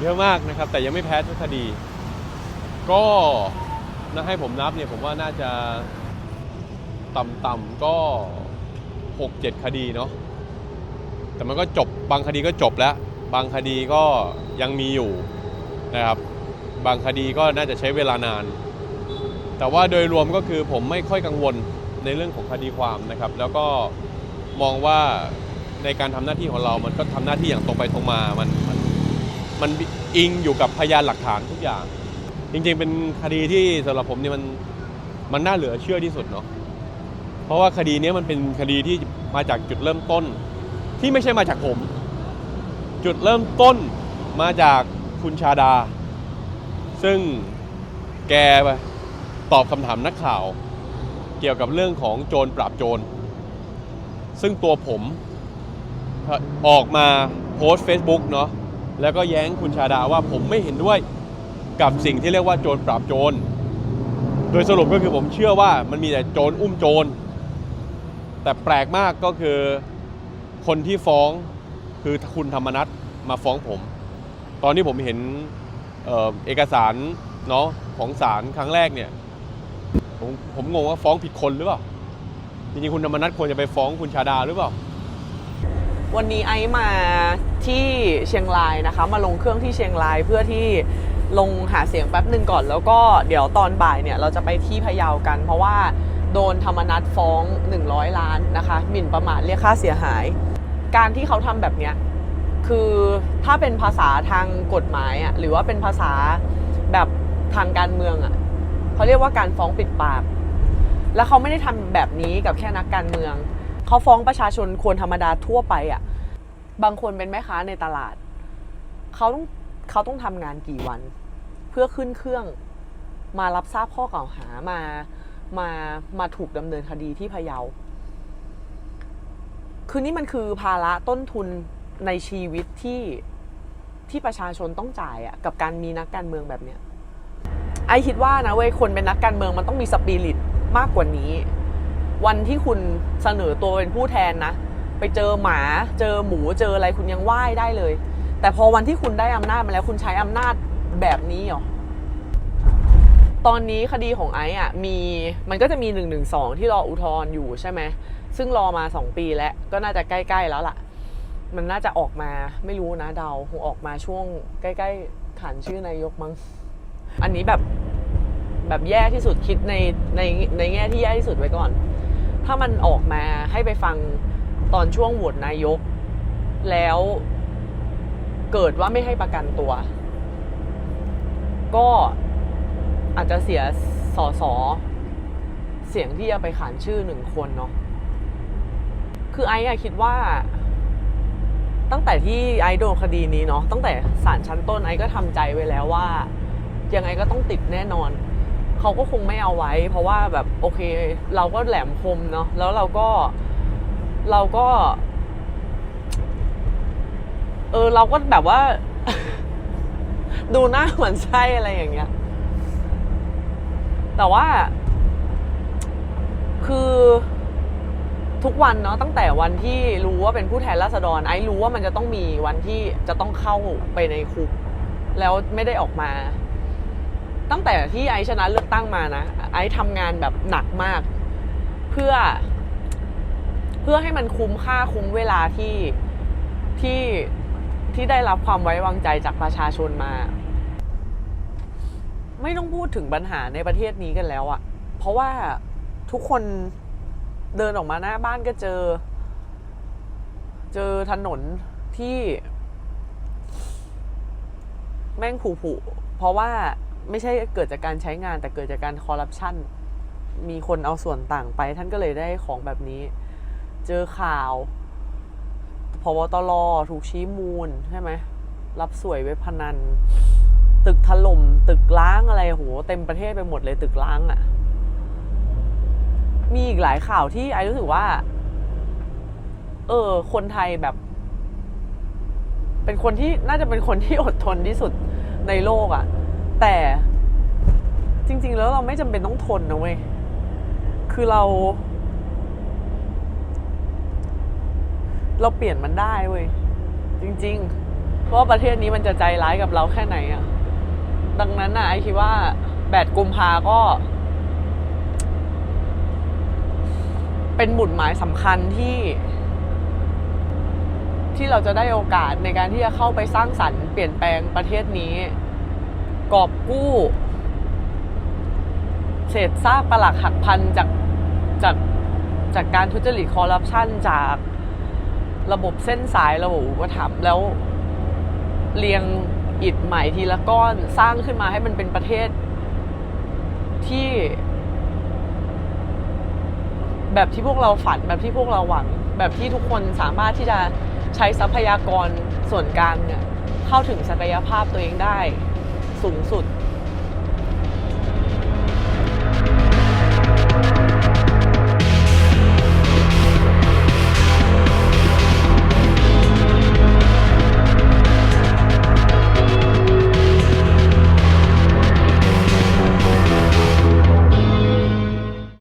เยอะมากนะครับ แต่ยังไม่แพ้ทุกคดี ก็นะให้ผมนับเนี่ยผมว่าน่าจะต่ำๆก็ 6-7 คดีเนาะแต่มันก็จบบางคดีก็จบแล้ว บางคดีก็ยังมีอยู่นะครับ บางคดีก็น่าจะใช้เวลานาน แต่ว่าโดยรวมก็คือผมไม่ค่อยกังวลในเรื่องของคดีความนะครับ แล้วก็มองว่าในการทำหน้าที่ของเรา มันก็ทำหน้าที่อย่างตรงไปตรงมา มัน มันอิงอยู่กับพยานหลักฐานทุกอย่าง จริงๆ เป็นคดีที่สำหรับผมเนี่ยมันมันน่าเหลือเชื่อที่สุดเนาะเพราะว่าคดีนี้มันเป็นคดีที่มาจากจุดเริ่มต้น ที่ไม่ใช่มาจากผม จุดเริ่มต้นมาจากคุณชาดา ซึ่งแกตอบคำถามนักข่าว เกี่ยวกับเรื่องของโจรปราบโจร ซึ่งตัวผมออกมาโพสต์ Facebook เนาะ แล้วก็แย้งคุณชาดาว่าผมไม่เห็นด้วยกับสิ่งที่เรียกว่าโจรปราบโจร โดยสรุปก็คือผมเชื่อว่ามันมีแต่โจรอุ้มโจร แต่แปลกมากก็คือคนที่ฟ้องคือคุณธรรมนัฐมาฟ้องผม ตอนที่ผมเห็นเออเอกสารเนาะของศาลครั้งแรกเนี่ยผมผมงงว่าฟ้องผิดคนหรือเปล่าจริงๆคุณธรรมนัฐควรจะไปฟ้องคุณชาดาหรือเปล่า วันนี้ไอมาที่เชียงรายนะคะ มาลงเครื่องที่เชียงรายเพื่อที่ลงหาเสียงแป๊บหนึ่งก่อน แล้วก็เดี๋ยวตอนบ่ายเนี่ยเราจะไปที่พะเยากัน เพราะว่าโดนธรรมนัฐฟ้อง 100 ล้านนะคะหมิ่นประมาทเรียกค่าเสียหาย การที่เขาทำแบบเนี้ยคือถ้าเป็นภาษาทางกฎหมายอะหรือว่าเป็นภาษาแบบทางการเมืองอะเขาเรียกว่าการฟ้องปิดปาก แล้วเขาไม่ได้ทำแบบนี้กับแค่นักการเมือง เขาฟ้องประชาชนคนธรรมดาทั่วไปอะ่ะ บางคนเป็นแม่ค้าในตลาด เขาต้องเขาต้องทำงานกี่วัน เพื่อขึ้นเครื่อง มารับทราบข้อกล่าวหามามามาถูกดำเนินคดีที่พะเยา คือนี่มันคือภาระต้นทุนในชีวิตที่ที่ประชาชนต้องจ่ายอะกับการมีนักการเมืองแบบเนี้ยไอคิดว่านะเว้ยคนเป็นนักการเมืองมันต้องมีสปิริตมากกว่านี้ วันที่คุณเสนอตัวเป็นผู้แทนนะ ไปเจอหมาเจอหมูเจออะไรคุณยังไหว้ได้เลย แต่พอวันที่คุณได้อำนาจมาแล้วคุณใช้อำนาจแบบนี้เหรอตอนนี้คดีของไอซ์อะมีมันก็จะมี1นึที่รออุทธรณ์อยู่ใช่ไหมซึ่งรอมา 2 ปีแล้วก็น่าจะใกล้ๆแล้วล่ะ มันน่าจะออกมาไม่รู้นะเดาคงออกมาช่วงใกล้ๆขานชื่อนายกมั้งอันนี้แบบแบบแย่ที่สุดคิดในในในแง่ที่แย่ที่สุดไว้ก่อน ถ้ามันออกมาให้ไปฟังตอนช่วงโหวตนายก แล้วเกิดว่าไม่ให้ประกันตัว ก็อาจจะเสียสอสอเสียงที่จะไปขานชื่อหนึ่งคนเนาะคือไอ้อะคิดว่า ตั้งแต่ที่ไอ้โดนคดีนี้เนาะตั้งแต่ศาลชั้นต้นไอ้ก็ทำใจไว้แล้วว่า ยังไงก็ต้องติดแน่นอน เขาก็คงไม่เอาไว้ เพราะว่าแบบโอเค เราก็แหลมคมเนาะแล้วเราก็เราก็ เออ เราก็แบบว่า ดูหน้าเหมือนใช่อะไรอย่างเงี้ย แต่ว่า คือทุกวันเนาะตั้งแต่วันที่รู้ว่าเป็นผู้แทนราษฎร ไอ้รู้ว่ามันจะต้องมีวันที่จะต้องเข้าไปในคุก แล้วไม่ได้ออกมา ตั้งแต่ที่ไอชนะเลือกตั้งมานะ ไอทำงานแบบหนักมาก เพื่อ เพื่อให้มันคุ้มค่าคุ้มเวลาที่ที่ที่ได้รับความไว้วางใจจากประชาชนมา ไม่ต้องพูดถึงปัญหาในประเทศนี้กันแล้วอะเพราะว่าทุกคนเดินออกมาหน้าบ้านก็เจอ เจอถนนที่ แม่งผุๆเพราะว่า ไม่ใช่เกิดจากการใช้งานแต่เกิดจากการคอร์รัปชันมีคนเอาส่วนต่างไป ท่านก็เลยได้ของแบบนี้ เจอข่าวพบตรถูกชี้มูลใช่ไหมรับสวยเว็บพนัน ตึกถล่มตึกล้างอะไรโหเต็มประเทศไปหมดเลยตึกล้างอะ่ะ มีอีกหลายข่าวที่ไอรู้สึกว่า เออ คนไทยแบบ เป็นคนที่น่าจะเป็นคนที่อดทนที่สุดในโลกอะ่ะ แต่จริง ๆ แล้วเราไม่จำเป็นต้องทนนะเว้ย คือเรา เราเปลี่ยนมันได้เว้ย จริงๆว่าะประเทศนี้มันจะใจร้ายกับเราแค่ไหนอะดังนั้นนะไอคิดว่าแบดกุมภาก็ เป็นหมุดหมายสำคัญที่ ที่เราจะได้โอกาสในการที่จะเข้าไปสร้างสรรค์เปลี่ยนแปลงประเทศนี้ กอบกู้ เศษซากปลักหักพันจากจากจากการทุจริตคอร์รัปชันจากระบบเส้นสายระบบอุปถัมภ์แล้วเรียงอิฐใหม่ทีละก้อนสร้างขึ้นมาให้มันเป็นประเทศที่ แบบที่พวกเราฝันแบบที่พวกเราหวัง แบบที่ทุกคนสามารถที่จะใช้ทรัพยากรส่วนกลางเนี่ยเข้าถึงศักยภาพตัวเองได้ สูงสุด